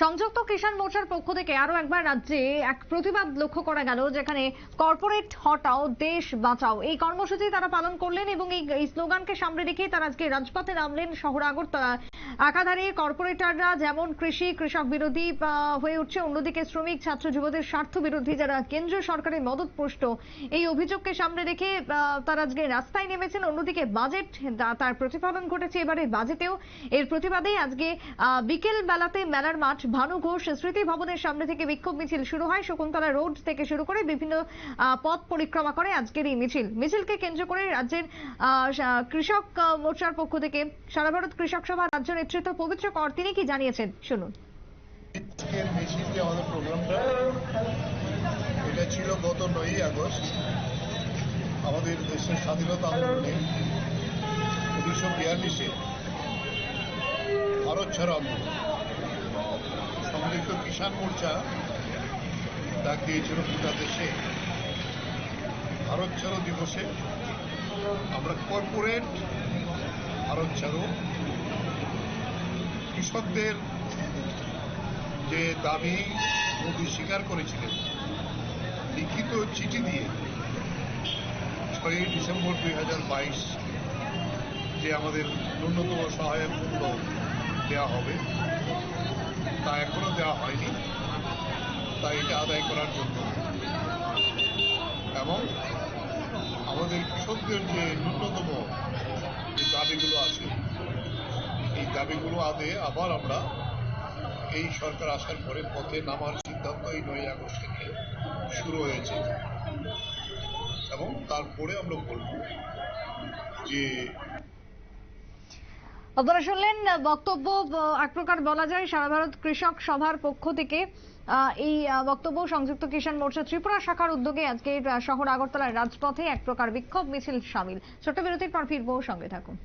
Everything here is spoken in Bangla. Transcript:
সংযুক্ত কিষাণ মোর্চার পক্ষ থেকে আরও একবার রাজ্যে এক প্রতিবাদ লক্ষ্য করা গেল, যেখানে কর্পোরেট হটাও, দেশ বাঁচাও, এই কর্মসূচি তারা পালন করলেন এবং এই স্লোগানকে সামনে রেখে তারা আজকে রাজপথে নামলেন শহর আগরতলা। একাধারে কর্পোরেটররা যেমন কৃষি, কৃষক বিরোধী হয়ে উঠছে, অন্যদিকে শ্রমিক, ছাত্র যুবদের স্বার্থ বিরোধী যারা কেন্দ্রীয় সরকারের মদতপুষ্ট, এই অভিযোগকে সামনে রেখে তারা আজকে রাস্তায় নেমেছেন, অন্যদিকে বাজেট তার প্রতিফলন ঘটেছে এবারে বাজেটেও। এর প্রতিবাদে আজকে বিকেল বেলাতে মেলার মাঠ ভানু ঘোষ স্মৃতি ভবনের সামনে থেকে বিক্ষোভ মিছিল শুরু হয়। শকুন্তলা রোড থেকে শুরু করে বিভিন্ন পথ পরিক্রমা করে আজকের এই মিছিল। মিছিলকে কেন্দ্র করে রাজ্যের কৃষক মোর্চার পক্ষ থেকে সারা ভারত কৃষক সভা রাজ্য নেতৃত্ব পবিত্র কর তিনি কি জানিয়েছেন? শুনুন। এটা ছিল গত আগস্ট। আমাদের দেশের স্বাধীনতা আন্দোলনে উনিশশো বিয়াল্লিশে ভারত ছাড়ো আন্দোলন সম্মিলিত কিষাণ মোর্চা, ডাক দিয়েছিল গোটা দেশে। ভারত ছাড়ো দিবসে। আমরা কর্পোরেট ভারত ছাড়ো। কৃষকদের যে দাবি, মোদী স্বীকার করেছিলেন, লিখিত চিঠি দিয়ে ছয়ই ডিসেম্বর দুই হাজার বাইশ যে আমাদের ন্যূনতম সহায়ক মূল্য দেওয়া হবে তা এখনও দেওয়া হয়নি। তাই এটা আদায় করার জন্য। এবং আমাদের কৃষকদের যে ন্যূনতম যে দাবিগুলো আছে, এই দাবিগুলো আদে আবার আমরা এই সরকার আসার পরে পথে নামার সিদ্ধান্ত এই নয় আগস্ট থেকে শুরু হয়েছে। এবং তারপরে আমরা বলব যে আপনারা শুনলেন বক্তব্য এক প্রকার বলা যায় সারা ভারত কৃষক সভার পক্ষ থেকে এই বক্তব্য সংযুক্ত কিষাণ মোর্চা ত্রিপুরা শাখার উদ্যোগে আজকে শহর আগরতলার রাজপথে এক প্রকার বিক্ষোভ মিছিল সামিল। ছোট্ট বিরতির পর ফিরবো, সঙ্গে থাকুন।